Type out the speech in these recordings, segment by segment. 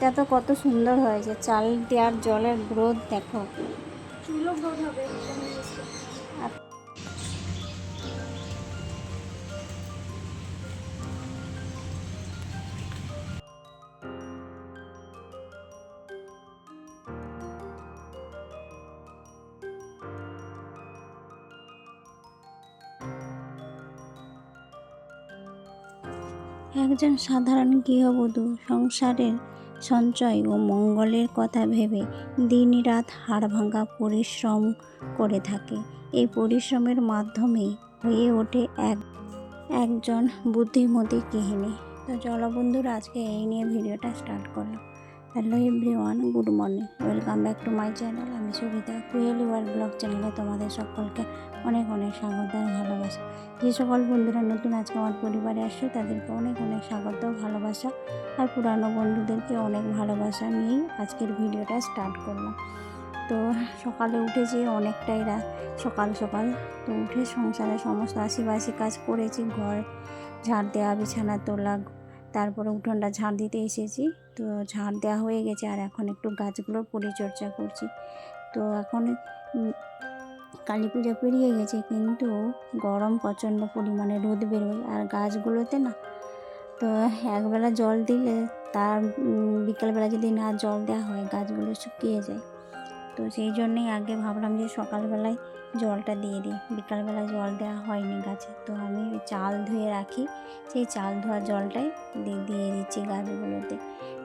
এটা তো কত সুন্দর হয়েছে। চাল দেওয়ার জলের গ্রোথ দেখো। একজন সাধারণ গৃহবধূ সংসারের সঞ্চয় ও মঙ্গলের কথা ভেবে দিন দিনরাত হাড়ভাঙ্গা পরিশ্রম করে থাকে। এই পরিশ্রমের মাধ্যমে হয়ে ওঠে এক, একজন বুদ্ধিমতী গৃহিণী। তো চলো বন্ধুরা, আজকে এই নিয়ে ভিডিওটা স্টার্ট করলাম। Hello everyone, good morning. Welcome back to my channel. আমি সুবিধা কুয়েলি ওয়ার্ল্ড ব্লগ চ্যানেলে তোমাদের সকলকে অনেক অনেক স্বাগত ভালোবাসা। যে সকল বন্ধুরা নতুন আজকে আমার পরিবারে আসছো, তাদেরকে অনেক অনেক স্বাগত, ভালোবাসা আর পুরানো বন্ধুদেরকে অনেক ভালোবাসা নিয়েই আজকের ভিডিওটা স্টার্ট করলাম। তো সকালে উঠেছি অনেকটাই রাত, সকাল সকাল তো উঠে সংসারে সমস্ত আশিবাসি কাজ করেছি, ঘর, ঝাড় দেওয়া, বিছানা তোলা, তারপরে উঠোনটা ঝাড় দিতে এসেছি। তো ঝাড় দেওয়া হয়ে গেছে আর এখন একটু গাছগুলোর পরিচর্যা করছি। তো এখন কালী পূজা পেরিয়ে গেছে কিন্তু গরম প্রচণ্ড পরিমাণে রোদ বেরোয় আর গাছগুলোতে না, তো একবেলা জল দিলে তার বিকালবেলা যদি না জল দেওয়া হয় গাছগুলো শুকিয়ে যায়। তো সেই জন্যই আগে ভাবলাম যে সকালবেলায় জলটা দিয়ে দিই। বিকালবেলা জল দেওয়া হয়নি গাছে, তো আমি চাল ধুয়ে রাখি। সেই চাল ধোয়া জলটাই দিয়ে দিয়ে দিচ্ছি গাছগুলোতে।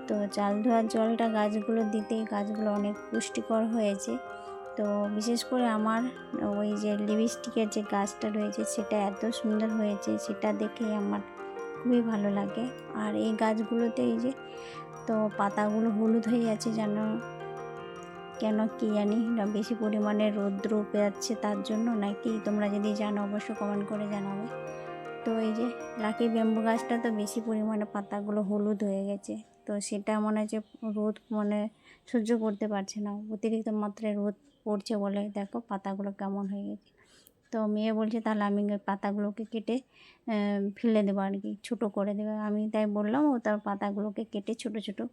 তো চাল ধোয়ার জলটা গাছগুলো দিতেই গাছগুলো অনেক পুষ্টিকর হয়েছে। তো বিশেষ করে আমার ওই যে লিপস্টিকের যে গাছটা রয়েছে সেটা এত সুন্দর হয়েছে, সেটা দেখেই আমার খুবই ভালো লাগে। আর এই গাছগুলোতে এই যে তো পাতাগুলো হলুদ হয়ে যাচ্ছে যেন, কেন কি জানি না, বেশি পরিমাণে রৌদ্র যাচ্ছে তার জন্য নাকি? তোমরা যদি জানো অবশ্যই কমেন্ট করে জানাবে। তো এই যে লাকি ব্যাম্বু গাছটা তো বেশি পরিমাণে পাতাগুলো হলুদ হয়ে গেছে। তো সেটা মনে হচ্ছে রোদ মানে সহ্য করতে পারছে না। অতিরিক্ত মাত্রায় রোদ পড়ছে বলে দেখো পাতাগুলো কেমন হয়ে গেছে। তো মেয়ে বলছে, তাহলে আমি পাতাগুলোকে কেটে ফেলে দেবো আর কি, ছোটো করে দেবে। আমি তাই বললাম, ও তার পাতাগুলোকে কেটে ছোটো ছোটো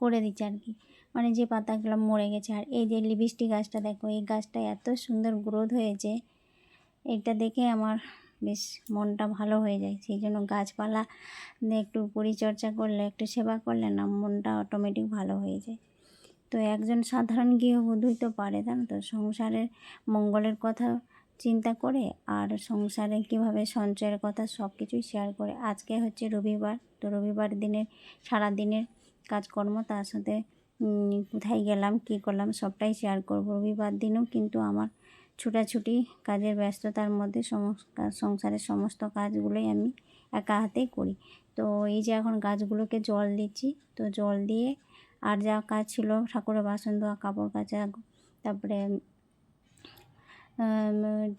করে দিচ্ছে আর কি। মানে যে পাতাগুলো মরে গেছে, আর এই যে লিপস্টিক গাছটা দেখো, এই গাছটা এত সুন্দর গ্রোথ হয়েছে, এটা দেখে আমার বেশ মনটা ভালো হয়ে যায়। সেই জন্য গাছপালা একটু পরিচর্যা করলে, একটু সেবা করলে না মনটা অটোমেটিক ভালো হয়ে যায়। তো একজন সাধারণ গৃহবধূই তো পারে, তাই না? তো সংসারের মঙ্গলের কথা চিন্তা করে আর সংসারে কীভাবে সঞ্চয়ের কথা সব কিছুই শেয়ার করে। আজকে হচ্ছে রবিবার, তো রবিবার দিনের সারা দিনের কাজকর্ম, তার সাথে কোথায় গেলাম, কী করলাম সবটাই শেয়ার করব। রবিবার দিনেও কিন্তু আমার ছুটাছুটি, কাজের ব্যস্ততার মধ্যে সংসারের সমস্ত কাজগুলোই আমি একা হাতেই করি। তো এই যে এখন গাছগুলোকে জল দিচ্ছি, তো জল দিয়ে আর যা কাজ ছিল, ঠাকুরের বাসন ধোয়া, কাপড় কাচা, তারপরে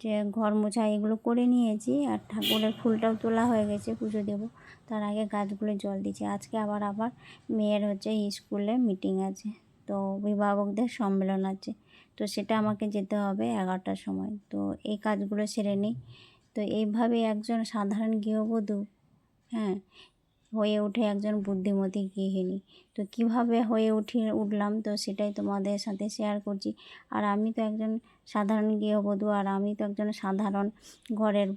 যে ঘর মোছা এগুলো করে নিয়েছি আর ঠাকুরের ফুলটাও তোলা হয়ে গেছে, পুজো দেবো। তার আগে গাছগুলো জল দিচ্ছি। আজকে আবার আবার মেয়ের হচ্ছে স্কুলে মিটিং আছে। তো অভিভাবকদের সম্মেলন আছে। তো সেটা আমাকে যেতে হবে এগারোটার সময়। তো এই কাজগুলো সেরে নিই। তো এইভাবে একজন সাধারণ গৃহবধূ হ্যাঁ হয়ে উঠে একজন বুদ্ধিমতী গৃহিণী। তো কীভাবে হয়ে উঠি, উঠলাম, তো সেটাই তোমাদের সাথে শেয়ার করছি। আর আমি তো একজন সাধারণ গৃহবধূ, আর আমি তো একজন সাধারণ ঘরের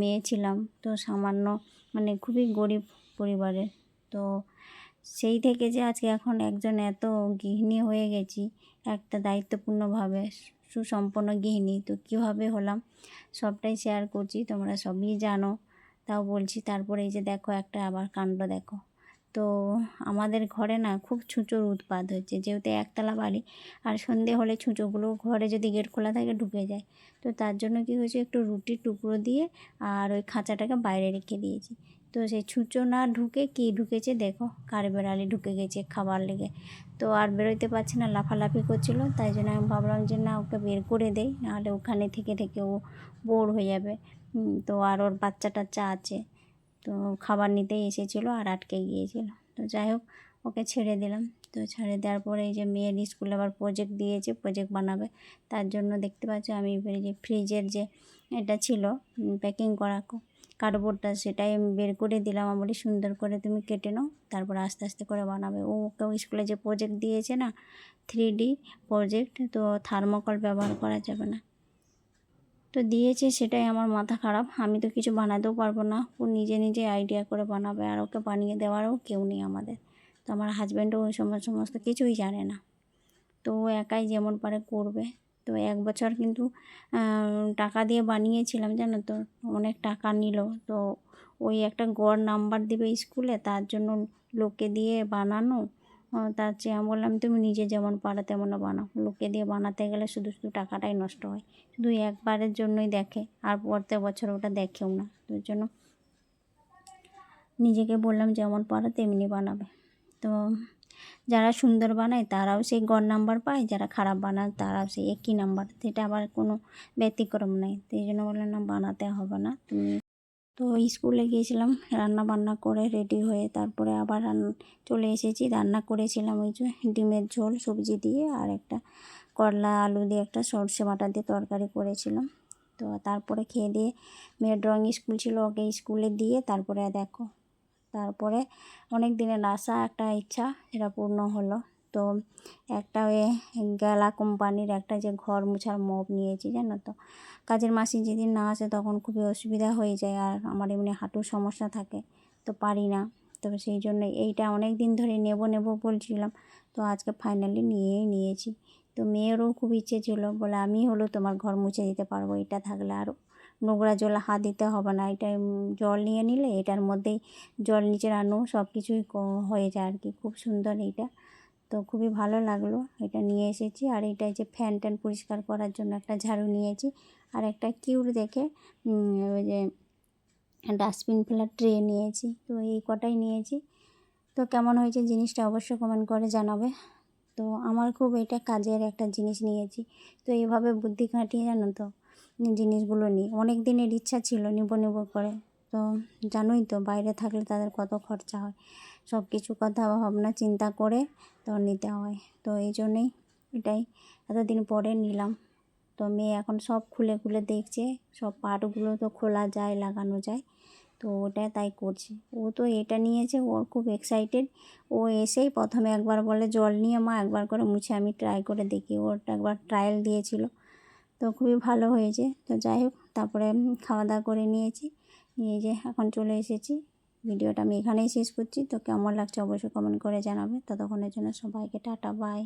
মেয়ে ছিলাম। তো সামান্য মানে খুবই গরিব পরিবারের। তো সেই থেকে যে আজকে এখন একজন এত গৃহিণী হয়ে গেছি, একটা দায়িত্বপূর্ণভাবে সুসম্পন্ন গৃহিণী, তো কীভাবে হলাম? সবটাই শেয়ার করছি, তোমরা সবই জানো। তাও বলছি, তারপরে এই যে দেখো, একটা আবার কাণ্ড দেখো। তো আমাদের ঘরে না খুব ছুঁচোর উৎপাত হচ্ছে, যেহেতু একতলা বাড়ি, আর সন্ধে হলে ছুঁচোগুলো ঘরে যদি গেট খোলা থাকে ঢুকে যায়। তো তার জন্য কী হয়েছে, একটু রুটির টুকরো দিয়ে আর ওই খাঁচাটাকে বাইরে রেখে দিয়েছি। তো সেই ছুঁচো না ঢুকে কি ঢুকেছে দেখো, কার বেড়ালি ঢুকে গেছে খাবার লেগে। তো আর বেরোতে পারছে না, লাফালাফি করছিল, তাই জন্য আমি ভাবলাম যে না, ওকে বের করে দেই, নাহলে ওখানে থেকে থেকে ও বোর হয়ে যাবে। তো আর ওর বাচ্চা টাচ্চা আছে, তো খাবার নিতেই এসেছিল আর আটকে গিয়েছিল। তো যাই হোক, ওকে ছেড়ে দিলাম। তো ছেড়ে দেওয়ার পরে এই যে মেয়ের স্কুলে আবার প্রজেক্ট দিয়েছে প্রজেক্ট বানাবে। তার জন্য দেখতে পাচ্ছ আমি যে ফ্রিজের যে এটা ছিল প্যাকিং করা কার্ডবোর্ডটা সেটাই আমি বের করে দিলাম। আমি সুন্দর করে তুমি কেটে নাও, তারপর আস্তে আস্তে করে বানাবে। ও ওকেও স্কুলে যে প্রজেক্ট দিয়েছে না থ্রি ডি প্রজেক্ট তো থার্মোকল ব্যবহার করা যাবে না। তো দিয়েছে সেটাই আমার মাথা খারাপ। আমি তো কিছু বানাতেও পারব না। ও নিজে নিজে আইডিয়া করে বানাবে আর ওকে বানিয়ে দেওয়ারও কেউ নেই আমাদের। তো আমার হাজব্যান্ডও ওই সমস্ত সমস্ত কিছুই জানে না। তো ও একাই যেমন পারে করবে। তো এক বছর কিন্তু টাকা দিয়ে বানিয়েছিলাম, জানো তো? অনেক টাকা নিল। তো ওই একটা গড় নাম্বার দিবে স্কুলে, তার জন্য লোকে দিয়ে বানানো। তার চেয়ে আমি বললাম, তুমি নিজে যেমন পারো তেমনও বানাও। লোকে দিয়ে বানাতে গেলে শুধু শুধু টাকাটাই নষ্ট হয়। শুধু একবারের জন্যই দেখে, আর পরতে বছর ওটা দেখেও না। তোর জন্য নিজেকে বললাম, যেমন পারো তেমনি বানাবে। তো যারা সুন্দর বানায়, তারাও সেই গড় নাম্বার পায়, যারা খারাপ বানায়, তারাও সেই একই নাম্বার। সেটা আবার কোনো ব্যতিক্রম নেই। তো এই জন্য বললাম, না, বানাতে হবে না। তুমি তো স্কুলে গিয়েছিলাম রান্না বান্না করে রেডি হয়ে তারপরে আবার চলে এসেছি। রান্না করেছিলাম ওই যে ডিমের ঝোল, সবজি দিয়ে আর একটা করলা, আলু দিয়ে একটা সর্ষে বাটা দিয়ে তরকারি করেছিলাম। তো তারপরে খেয়ে দিয়ে, মেয়ের ড্রয়িং স্কুল ছিল, ওকে স্কুলে দিয়ে তারপরে দেখো তারপরে অনেক দিনের আশা, একটা ইচ্ছা সেটা পূর্ণ হলো। তো একটা ওই গেলা কোম্পানির একটা যে ঘর মোছার মপ নিয়েছি, জানো তো? কাজের মাসি যেদিন না আসে তখন খুবই অসুবিধা হয়ে যায় আর আমার এমনি হাঁটুর সমস্যা থাকে, তো পারি না। তো সেই জন্য এইটা অনেক দিন ধরে নেব নেব বলছিলাম, তো আজকে ফাইনালি নিয়েই নিয়েছি। তো মেয়েরও খুব ইচ্ছে ছিল, বলে আমি হলো তোমার ঘর মুছে দিতে পারব এটা থাকলে আরও নোংরা জল হাত দিতে হবে না। এটা জল নিয়ে নিলে এটার মধ্যেই জল নিচে রানো সব কিছুই হয়ে যায় আর কি খুব সুন্দর এইটা। তো খুবই ভালো লাগল এটা নিয়ে এসেছি। আর এটা যে ফ্যান ট্যান পরিষ্কার করার জন্য একটা ঝাড়ু নিয়েছি। আর একটা কিউর দেখে ওই যে ডাস্টবিন ফেলার ট্রে নিয়েছি। তো এই কটাই নিয়েছি। তো কেমন হয়েছে জিনিসটা অবশ্যই কমেন্ট করে জানাবে। তো আমার খুব এটা কাজের একটা জিনিস নিয়েছি। তো এইভাবে বুদ্ধি খাটিয়ে জানো তো? জিনিসগুলো নিই। অনেক দিনের ইচ্ছা ছিল নিব নিব করে। তো জানোই তো, বাইরে থাকলে তাদের কত খরচা হয়। সব কিছু কথা, ভাবনা, চিন্তা করে তো নিতে হয়। তো এই জন্যেই এটাই এতদিন পরে নিলাম। তো মেয়ে এখন সব খুলে খুলে দেখছে, সব পার্টগুলো তো খোলা যায়, লাগানো যায়। তো ওটা তাই করছে। ও তো এটা নিয়েছে, ওর খুব এক্সাইটেড ও এসেই প্রথমে একবার বলে, জল নিয়ে মা একবার করে মুছে, আমি ট্রাই করে দেখি। ওটা একবার ট্রায়াল দিয়েছিল। তো খুবই ভালো হয়েছে। তো যাই হোক, তারপরে খাওয়া দাওয়া করে নিয়েছি। নিয়ে যে এখন চলে এসেছি। ভিডিওটা আমি এখানেই শেষ করছি। তো কেমন লাগছে অবশ্যই কমেন্ট করে জানাবে। ততক্ষণের জন্য সবাইকে টাটা, বাই।